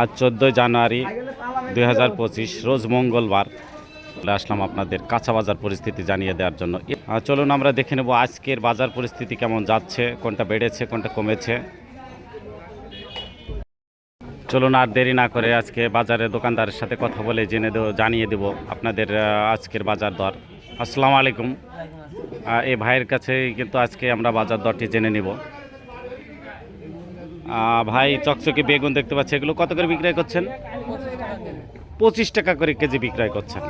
আজ চোদ্দোই জানুয়ারি দুই হাজার পঁচিশ, রোজ মঙ্গলবার। চলে আসলাম আপনাদের কাঁচা বাজার পরিস্থিতি জানিয়ে দেওয়ার জন্য। চলুন আমরা দেখে নেব আজকের বাজার পরিস্থিতি কেমন যাচ্ছে, কোনটা বেড়েছে, কোনটা কমেছে। চলুন আর দেরি না করে আজকে বাজারে দোকানদারের সাথে কথা বলে জেনে দেবো, জানিয়ে দেব আপনাদের আজকের বাজার দর। আসসালামু আলাইকুম। এই ভাইয়ের কাছে কিন্তু আজকে আমরা বাজার দরটি জেনে নিব। ভাই চকচকে বেগুন দেখতে পাচ্ছি, এগুলো কত করে বিক্রয় করছেন? পঁচিশ টাকা করে কেজি বিক্রয় করছেন।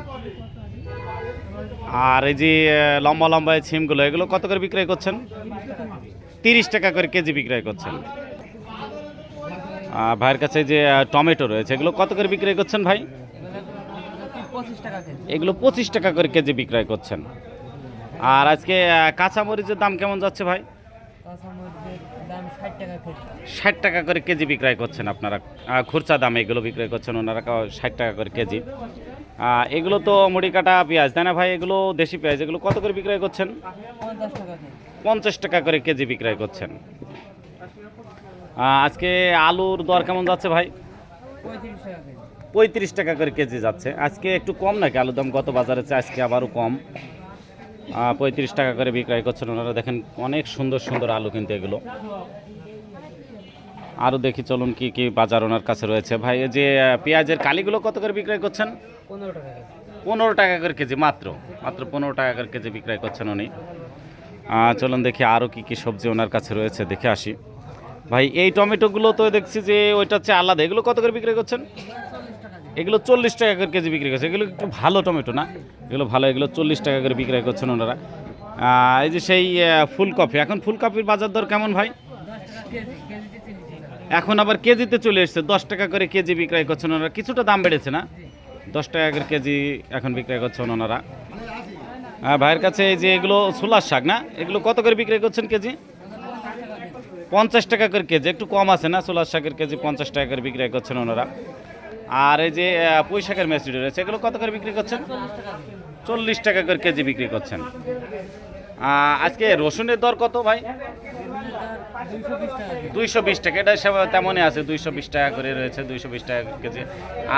আর এই যে লম্বা লম্বা ছিমগুলো, এগুলো কত করে বিক্রয় করছেন? তিরিশ টাকা করে কেজি বিক্রয় করছেন। ভাইয়ের কাছে যে টমেটো রয়েছে, এগুলো কত করে বিক্রয় করছেন ভাই? এগুলো পঁচিশ টাকা করে কেজি বিক্রয় করছেন। আর আজকে কাঁচামরিচের দাম কেমন যাচ্ছে ভাই? ষাট টাকা করে। কেজি বিক্রয় করছেন আপনারা। খুরচা দামে এগুলো বিক্রয় করছেন ওনারা ষাট টাকা করে কেজি। এগুলো তো মুড়ি কাটা পেঁয়াজ তাই না ভাই? এগুলো দেশি পেঁয়াজ এগুলো কত করে বিক্রয় করছেন? পঞ্চাশ টাকা করে। কেজি বিক্রয় করছেন। আজকে আলুর দর কেমন যাচ্ছে ভাই? পঁয়ত্রিশ টাকা করে কেজি যাচ্ছে। আজকে একটু কম নাকি? আলুর দাম গত বাজারে আজকে আবারও কম। পঁয়ত্রিশ টাকা করে বিক্রয় করছেন ওনারা। দেখেন অনেক সুন্দর সুন্দর আলু কিন্তু এগুলো। আরও দেখি চলুন কি কি বাজার ওনার কাছে রয়েছে। ভাই এই যে পেঁয়াজের কালিগুলো কত করে বিক্রয় করছেন? পনেরো টাকা করে। কেজি মাত্র। মাত্র পনেরো টাকা করে কেজি বিক্রয় করছেন উনি। চলুন দেখি আরও কি কি সবজি ওনার কাছে রয়েছে দেখে আসি। ভাই এই টমেটোগুলো তো দেখছি যে ওইটা হচ্ছে আলাদা। এগুলো কত করে বিক্রয় করছেন? এগুলো চল্লিশ টাকা করে কেজি বিক্রি করছে। এগুলো একটু ভালো টমেটো না? এগুলো ভালো, এগুলো চল্লিশ টাকা করে বিক্রয় করছেন ওনারা। এই যে সেই ফুলকপি, এখন ফুলকপির বাজার দর কেমন ভাই? এখন আবার কেজিতে চলে এসছে, দশ টাকা করে কেজি বিক্রয় করছেন ওনারা। কিছুটা দাম বেড়েছে না? দশ টাকা করে কেজি এখন বিক্রয় করছেন ওনারা। হ্যাঁ ভাইয়ের কাছে এই যে এগুলো ছোলার শাক না? এগুলো কত করে বিক্রয় করছেন কেজি? পঞ্চাশ টাকা করে কেজি, একটু কম আছে না? ছোলার শাকের কেজি পঞ্চাশ টাকা করে বিক্রয় করছেন ওনারা। আর এই যে পুঁই মেসিডি রয়েছে, এগুলো কত করে বিক্রি করছেন? চল্লিশ টাকা করে কেজি বিক্রি করছেন। আজকে রসুনের দর কত ভাই? দুইশো বিশ টাকা, এটা তেমনই আছে, দুইশো বিশ টাকা করে রয়েছে, দুইশো বিশ টাকা কেজি।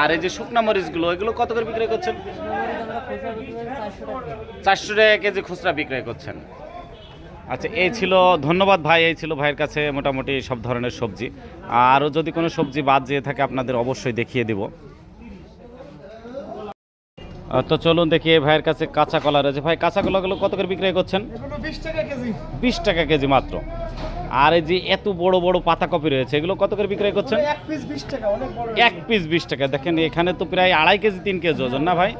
আর এই যে শুকনা মরিচগুলো, এগুলো কত করে করছেন বিক্রি করি চারশো টাকা কেজি চারশো টাকা কেজি খুচরা বিক্রয় করছেন। আচ্ছা এই ছিল ধন্যবাদ ভাই এই ছিল ভাইয়ের কাছে মোটামুটি সব ধরনের সবজি। আরও যদি কোনো সবজি বাদ যেয়ে থাকে আপনাদের অবশ্যই দেখিয়ে দিব। তো চলুন দেখি এই ভাইয়ের কাছে কাঁচা কলা রয়েছে। ভাই কাঁচা কলাগুলো কত করে বিক্রয় করছেন? বিশ টাকা কেজি। বিশ টাকা কেজি মাত্র। আর এই যে এত বড় বড় পাতাকপি রয়েছে এগুলো কত করে বিক্রয় করছেন? এক পিস বিশ টাকা দেখেন এখানে তো প্রায় আড়াই কেজি তিন কেজি ওজন না ভাই?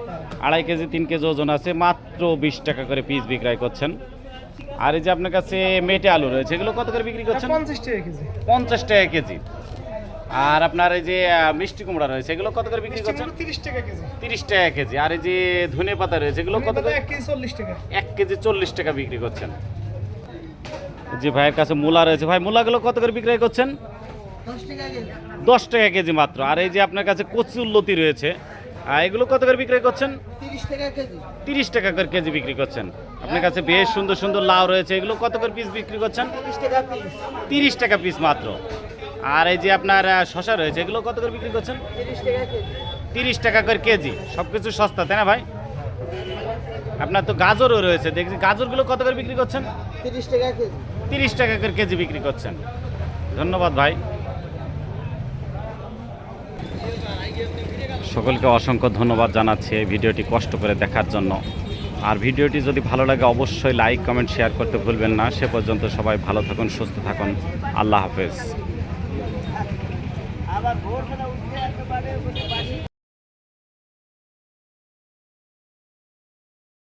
আড়াই কেজি তিন কেজি ওজন আছে। মাত্র বিশ টাকা করে পিস বিক্রয় করছেন। আর এই যে আপনার কাছে মেটে আলু রয়েছে এগুলো কত করে বিক্রি করছেন? পঞ্চাশ টাকা কেজি। পঞ্চাশ টাকা কেজি। আর আপনার এই যে মিষ্টি কুমড়া রয়েছে এগুলো কত করে বিক্রি করছেন? তিরিশ টাকা কেজি। তিরিশ টাকা কেজি। আর এই যে ধনে পাতা রয়েছে এগুলো কত করে? এক কেজি চল্লিশ টাকা। এক কেজি চল্লিশ টাকা বিক্রি করছেন। যে ভাইয়ের কাছে মূলা রয়েছে ভাই মূলাগুলো কত করে বিক্রয় করছেন? দশ টাকা কেজি। দশ টাকা কেজি মাত্র। আর এই যে আপনার কাছে কচুল্লতি রয়েছে আহ, এগুলো কত করে বিক্রয় করছেন? তিরিশ টাকা করে কেজি বিক্রি করছেন। আপনার কাছে বেশ সুন্দর সুন্দর লাউ রয়েছে এগুলো কত করে পিস বিক্রি করছেন? তিরিশ টাকা পিস তিরিশ টাকা পিস মাত্র। আর এই যে আপনার শশা রয়েছে এগুলো কত করে বিক্রি করছেন? তিরিশ টাকা করে কেজি সব কিছু সস্তা তাই না ভাই? আপনার তো গাজরও রয়েছে দেখছি গাজরগুলো কত করে বিক্রি করছেন? তিরিশ টাকা তিরিশ টাকা করে কেজি বিক্রি করছেন। ধন্যবাদ ভাই। সকলকে অসংখ্য ধন্যবাদ জানাচ্ছি এই ভিডিওটি কষ্ট করে দেখার জন্য। আর ভিডিওটি যদি ভালো লাগে অবশ্যই লাইক, কমেন্ট, শেয়ার করতে ভুলবেন না। সে পর্যন্ত সবাই ভালো থাকুন, সুস্থ থাকুন। আল্লাহ হাফেজ।